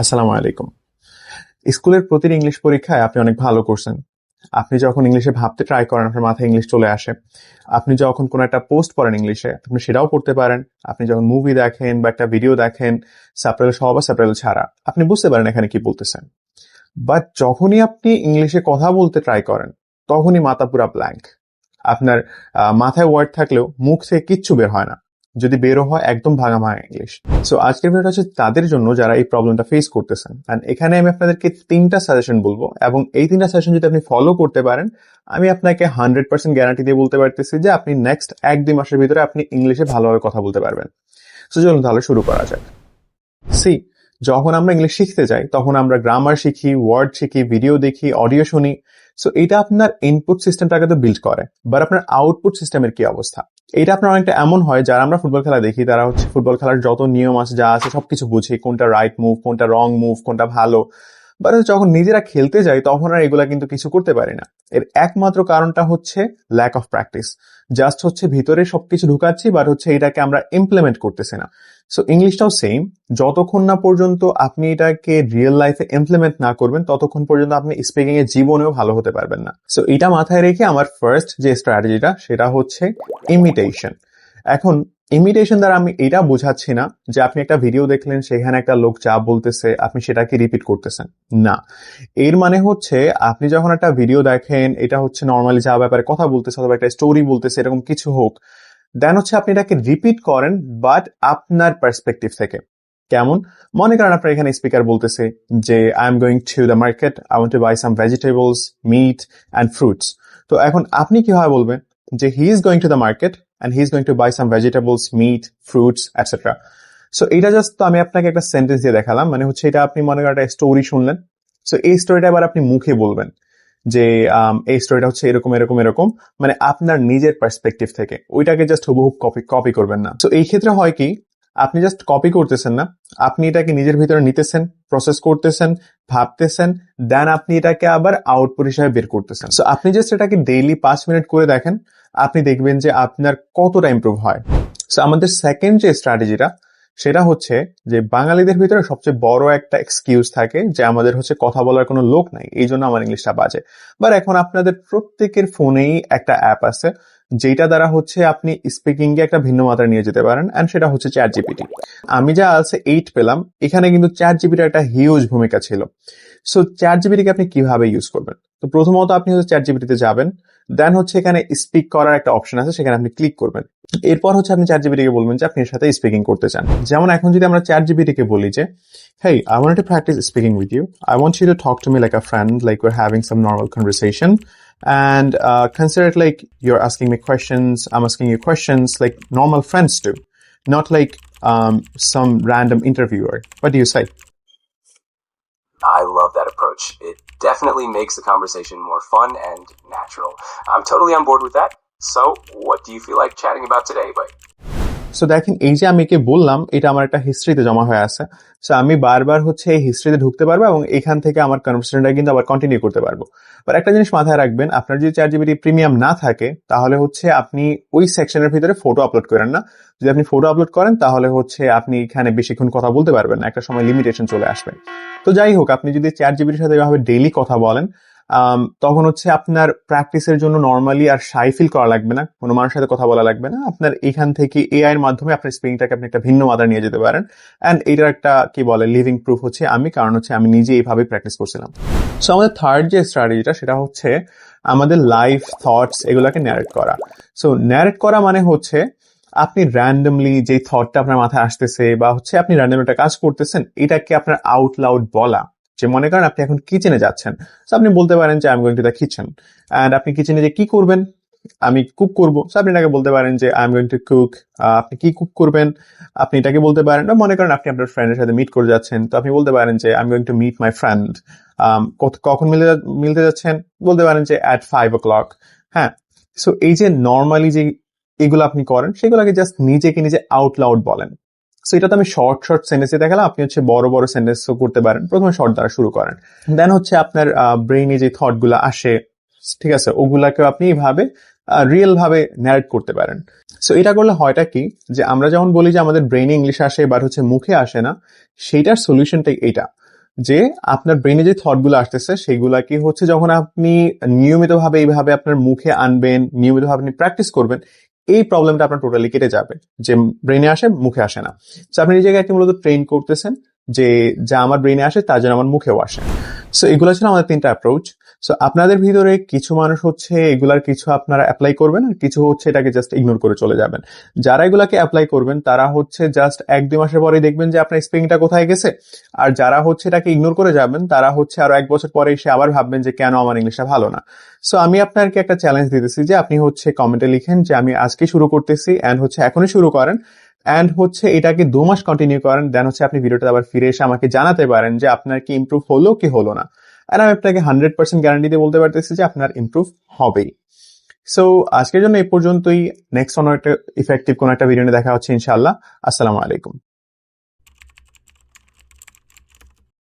আসসালামু আলাইকুম। স্কুলের প্রতিটি ইংলিশ পরীক্ষায় আপনি অনেক ভালো করছেন। আপনি যখন ইংলিশে ভাবতে ট্রাই করেন, আপনার মাথায় ইংলিশ চলে আসে। আপনি যখন কোনো একটা পোস্ট পড়েন ইংলিশে আপনি সেটাও পড়তে পারেন। আপনি যখন মুভি দেখেন বা একটা ভিডিও দেখেন সাপ্রেল সহ বা সাপ্রেল ছাড়া, আপনি বুঝতে পারেন এখানে কি বলতেছেন। বাট যখনই আপনি ইংলিশে কথা বলতে ট্রাই করেন, তখনই মাথা পুরা ব্ল্যাঙ্ক আপনার মাথায় ওয়ার্ড থাকলেও মুখ থেকে কিচ্ছু বের হয় না। যদি বেরো হয় একদম ভাঙা ভাঙা ইংলিশ সো আজকের ভিডিওটা হচ্ছে তাদের জন্য যারা এই প্রবলেমটা ফেস করতেছেন। এন্ড এখানে আমি আপনাদেরকে তিনটা সাজেশন বলব। এবং এই তিনটা সাজেশন যদি আপনি ফলো করতে পারেন, আমি আপনাকে হান্ড্রেড পার্সেন্ট গ্যারান্টি দিয়ে বলতে পারতেছি যে আপনি নেক্সট এক দুই মাসের ভিতরে আপনি ইংলিশে ভালোভাবে কথা বলতে পারবেন। সো চলুন তাহলে শুরু করা যাক। সি যখন আমরা ইংলিশ শিখতে যাই, তখন আমরা গ্রামার শিখি ওয়ার্ড শিখি ভিডিও দেখি অডিও শুনি। সো এটা আপনার ইনপুট সিস্টেমটাকে তো বিল্ড করে। বাট আপনার আউটপুট সিস্টেমের কি অবস্থা? এটা আপনার অনেকটা এমন হয়, যারা আমরা ফুটবল খেলা দেখি, তারা হচ্ছে ফুটবল খেলার যত নিয়ম আছে, যা আছে, সবকিছু বুঝি কোনটা রাইট মুভ কোনটা রং মুভ কোনটা ভালো। বাট যখন নিজেরা খেলতে যাই তখন আর এগুলা কিন্তু কিছু করতে পারি না। এর একমাত্র কারণটা হচ্ছে ল্যাক অফ প্র্যাকটিস জাস্ট হচ্ছে ভিতরে সবকিছু ঢুকাচ্ছি বাট হচ্ছে এটাকে আমরা ইমপ্লিমেন্ট করতেছি না। সো ইংলিশটাও সেম যতক্ষণ না পর্যন্ত আপনি এটাকে রিয়েল লাইফে ইমপ্লিমেন্ট না করবেন, ততক্ষণ পর্যন্ত আপনি স্পিকিং এর জীবনেও ভালো হতে পারবেন না। সো এটা মাথায় রেখে আমার ফার্স্ট যে স্ট্র্যাটেজিটা সেটা হচ্ছে ইমিটেশন এখন ইমিটেশন দ্বারা আমি এটা বোঝাচ্ছি না যে আপনি একটা ভিডিও দেখলেন, সেখানে একটা লোক যা বলতেছে, আপনি সেটাকে রিপিট করতেছেন। না। এর মানে হচ্ছে, আপনি যখন একটা ভিডিও দেখেন, এটা হচ্ছে নর্মালি যা ব্যাপারে কথা বলতেছে অথবা একটা স্টোরি বলতেছে, এরকম কিছু হোক দেন হচ্ছে আপনি এটাকে রিপিট করেন বাট আপনার পার্সপেক্টিভ থেকে। কেমন? মনে করেন আপনার এখানে স্পিকার বলতেছে যে I am going to the market I want to buy some vegetables meat and fruits তো এখন আপনি কীভাবে বলবেন যে he is going to the market he is going to buy some vegetables meat fruits etcetera so এটা just তো আমি আপনাকে একটা সেন্টেন্স দিয়ে দেখালাম মানে হচ্ছে এটা আপনি মনে করেন একটা স্টোরি শুনলেন। সো এই স্টোরিটা এবার আপনি মুখে বলবেন যে আম, এই স্টোরিটা হচ্ছে এরকম এরকম এরকম মানে আপনার নিজের পার্সপেক্টিভ থেকে। ওইটাকে জাস্ট হুবহু কপি কপি করবেন না। তো এই ক্ষেত্রে হয় কি আপনি জাস্ট কপি করতেছেন না, আপনি এটাকে নিজের ভিতরে নিতেছেন প্রসেস করতেছেন, ভাবতেছেন দেন আপনি এটাকে আবার আউটপুট হিসাবে বের করতেছেন। সো আপনি জাস্ট এটাকে ডেইলি পাঁচ মিনিট করে দেখেন, আপনি দেখবেন যে আপনার কতটা ইমপ্রুভ হয়। সো আমাদের সেকেন্ড যে স্ট্র্যাটেজিটা সেটা হচ্ছে যে বাঙালিদের ভিতরে সবচেয়ে বড় একটা এক্সকিউজ থাকে যে আমাদের হচ্ছে কথা বলার কোনো লোক নাই, এই জন্য আমার ইংলিশটা বাজে। বাট এখন আপনাদের প্রত্যেকের ফোনেই একটা অ্যাপ আছে যেটা দ্বারা হচ্ছে আপনি স্পিকিং এ একটা ভিন্ন মাত্রা নিয়ে যেতে পারেন এন্ড সেটা হচ্ছে চ্যাট জিপিটি আমি যা আছে এইট পেলাম, এখানে কিন্তু চ্যাট জিপিটির একটা হিউজ ভূমিকা ছিল। সো চ্যাট জিপিটিকে আপনি কীভাবে ইউজ করবেন? তো প্রথমত আপনি হচ্ছে চ্যাট জিপিটিতে যাবেন দেন হচ্ছে এখানে স্পিক করার একটা অপশন আছে, সেখানে আপনি ক্লিক করবেন। এরপর হচ্ছে আপনি চ্যাট জিপিটিকে বলবেন যে আপনি এর সাথে স্পিকিং করতে চান। যেমন এখন যদি আমরা চ্যাট জিপিটিকে বলি যে, hey, i wanted to practice speaking with you. I want you to talk to me like a friend, like we're having some normal conversation. And uh, consider it like you're asking me questions i'm asking you questions like normal friends do not like um, some random interviewer what do you say I love that approach. It definitely makes the conversation more fun and natural. I'm totally on board with that. So, what do you feel like chatting about today, But so দেখেন, এই যে আমি একে বললাম, এটা আমার একটা হিস্ট্রিতে জমা হয়ে আছে। সো আমি বারবার হচ্ছে এই হিস্ট্রিতে ঢুকতে পারব এবং এখান থেকে আমার কনভারসেশনটা কিন্তু আবার কন্টিনিউ করতে পারব। বাট একটা জিনিস মাথায় রাখবেন, আপনার যদি চার জিবিটি প্রিমিয়াম না থাকে, তাহলে হচ্ছে আপনি ওই সেকশনের ভিতরে ফটো আপলোড করেন না। যদি আপনি ফটো আপলোড করেন, তাহলে হচ্ছে আপনি এখানে বেশিক্ষণ কথা বলতে পারবেন না, একটা সময় লিমিটেশন চলে আসবে। তো যাই হোক, আপনি যদি চার জিবির সাথে এভাবে ডেইলি কথা বলেন তখন হচ্ছে আপনার প্র্যাকটিসের জন্য নর্মালি আর শাই ফিল করা লাগবে না। কোনো মানুষের সাথে কথা বলা লাগবে না। আপনার এখান থেকে এআই এর মাধ্যমে আপনার স্পিকিংটাকে আপনি একটা ভিন্ন মাত্রা নিয়ে যেতে পারেন। অ্যান্ড এটার একটা কি বলে লিভিং প্রুফ হচ্ছে আমি, কারণ হচ্ছে আমি নিজে এইভাবে প্র্যাকটিস করছিলাম। সো আমাদের থার্ড যে স্ট্র্যাটেজিটা সেটা হচ্ছে আমাদের লাইফ থটস এগুলোকে ন্যারেট করা। সো ন্যারেট করা মানে হচ্ছে আপনি র্যান্ডমলি যে থটটা আপনার মাথায় আসতেছে বা হচ্ছে আপনি র্যান্ডম একটা কাজ করতেছেন, এটাকে আপনার আউট লাউড বলা। যে মনে করেন আপনি এখন কিচেনে যাচ্ছেন। তো আপনি বলতে পারেন যে I am going to the kitchen and আপনি কিচেনে যে কি করবেন? আমি কুক করব। সো আপনি এটাকে বলতে পারেন যে I am going to cook আপনি কি কুক করবেন? আপনি এটাকে বলতে পারেন, বা মনে করেন আপনি আপনার ফ্রেন্ডের সাথে মিট করে যাচ্ছেন। তো আপনি বলতে পারেন যে I am going to meet my friend কখন মিলতে যা- মিলতে যাচ্ছেন? বলতে পারেন যে অ্যাট ফাইভ ও ক্লক হ্যাঁ? সো এই যে নর্মালি যে এগুলো আপনি করেন, সেগুলোকে জাস্ট নিজেকে নিজে আউট লাউড বলেন। সো এটা তো আমি শর্ট শর্ট সেন্টেন্সে দেখালাম। আপনি হচ্ছে বড় বড় সেন্টেন্সও করতে পারেন। প্রথমে শর্ট দ্বারা শুরু করেন। দেন হচ্ছে আপনার ব্রেইনে যে থটগুলো আসে, ঠিক আছে, ওগুলাকেও আপনি এইভাবে রিয়েল ভাবে ন্যারেট করতে পারেন। সো এটা করলে হয়টা কি? যে আমরা যেমন বলি যে আমাদের ব্রেইনে ইংলিশ আসে বাট হচ্ছে মুখে আসে না, সেইটার সলিউশনটাই এটা যে আপনার ব্রেনে যে থটগুলো আসতেছে, সেগুলাকে হচ্ছে যখন আপনি নিয়মিতভাবে এইভাবে আপনার মুখে আনবেন, নিয়মিতভাবে আপনি প্র্যাকটিস করবেন এই প্রবলেমটা আপনার টোটালি কেটে যাবে। যে ব্রেনে আসে, মুখে আসে না। তো আপনি নিজেকে একটি মূলত ট্রেন করতেছেন যে, যা আমার ব্রেনে আসে, তার জন্য আমার মুখেও আসে। সো এগুলো ছিল আমাদের তিনটা অ্যাপ্রোচ সো আপনাদের ভিতরে কিছু মানুষ হচ্ছে এগুলার কিছু আপনারা অ্যাপ্লাই করবেন আর কিছু হচ্ছে এটাকে জাস্ট ইগনোর করে চলে যাবেন। যারা এগুলাকে অ্যাপ্লাই করবেন, তারা হচ্ছে জাস্ট এক, দুই মাসের পরে দেখবেন যে আপনার স্পেলিংটা কোথায় গেছে। আর যারা হচ্ছে এটাকে ইগনোর করে যাবেন, তারা হচ্ছে আরও এক বছর পরে এসে আবার ভাববেন যে কেন আমার ইংলিশটা ভালো না। সো আমি আপনাকে একটা চ্যালেঞ্জ দিতেছি যে আপনি হচ্ছে কমেন্টে লিখেন যে আমি আজকে শুরু করতেছি অ্যান্ড হচ্ছে এখনই শুরু করেন অ্যান্ড হচ্ছে এটাকে দু মাস কন্টিনিউ করেন দেন হচ্ছে আপনি ভিডিওটা আবার ফিরে এসে আমাকে জানাতে পারেন যে আপনার কি ইমপ্রুভ হলো কি হলো না। আর আমি আপনাকে হান্ড্রেড পার্সেন্ট গ্যারান্টি দিয়ে বলতে পারতেছি যে আপনার ইম্প্রুভ হবেই। সো আজকের জন্য এই পর্যন্তই। নেক্সট অন একটা ইফেক্টিভ কোনো একটা ভিডিও দেখা হচ্ছে ইনশাআল্লাহ। আসসালামু আলাইকুম।